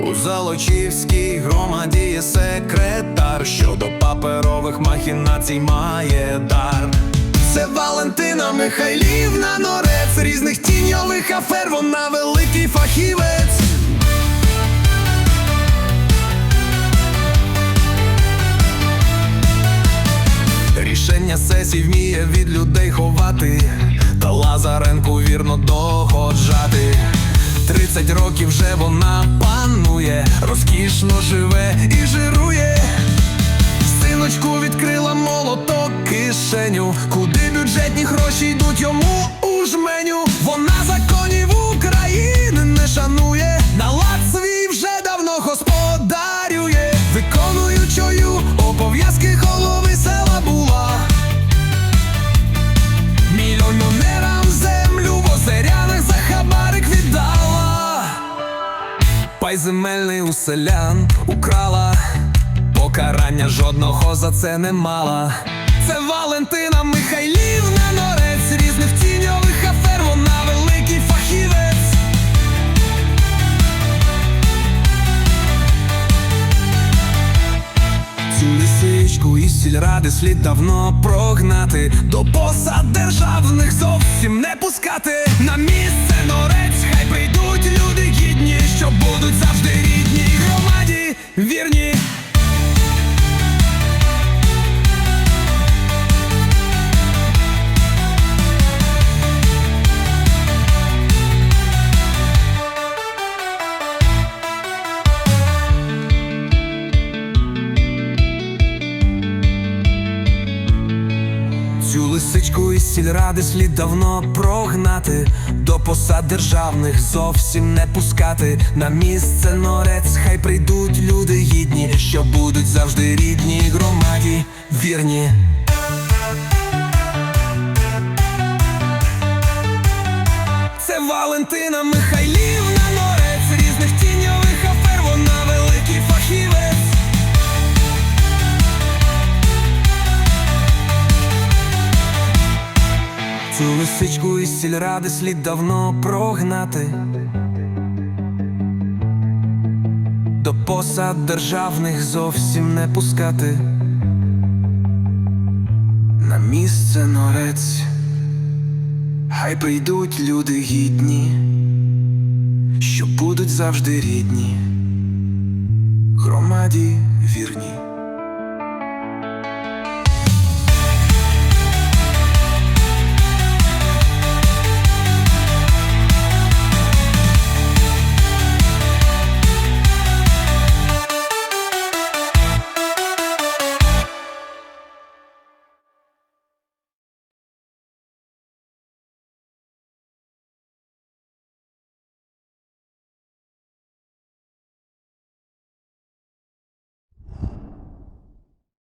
У Золочівській громаді є секретар, що до паперових махінацій має дар. Це Валентина Михайлівна Норець, різних тіньових афер, вона великий фахівець. Рішення сесій вміє від людей ховати, та Лазаренку вірно доходжати. Тридцять років вже вона панує, розкішно живе і жирує. Синочку відкрила молоток кишеню, куди бюджетні гроші йдуть йому земельний у селян украла, покарання жодного за це не мала. Це Валентина Михайлівна Норець, різних тіньових афер, вона великий фахівець. Цю лисичку із сільради слід давно прогнати, до посад державних зовсім не пускати. На місце вірні. Лисичку із сільради слід давно прогнати, до посад державних зовсім не пускати. На місце норець, хай прийдуть люди гідні, що будуть завжди рідні громаді, вірні. Це Валентина Михайлівна Цю лисичку із сільради слід давно прогнати. До посад державних зовсім не пускати. На місце норець, хай прийдуть люди гідні, що будуть завжди рідні, громаді вірні.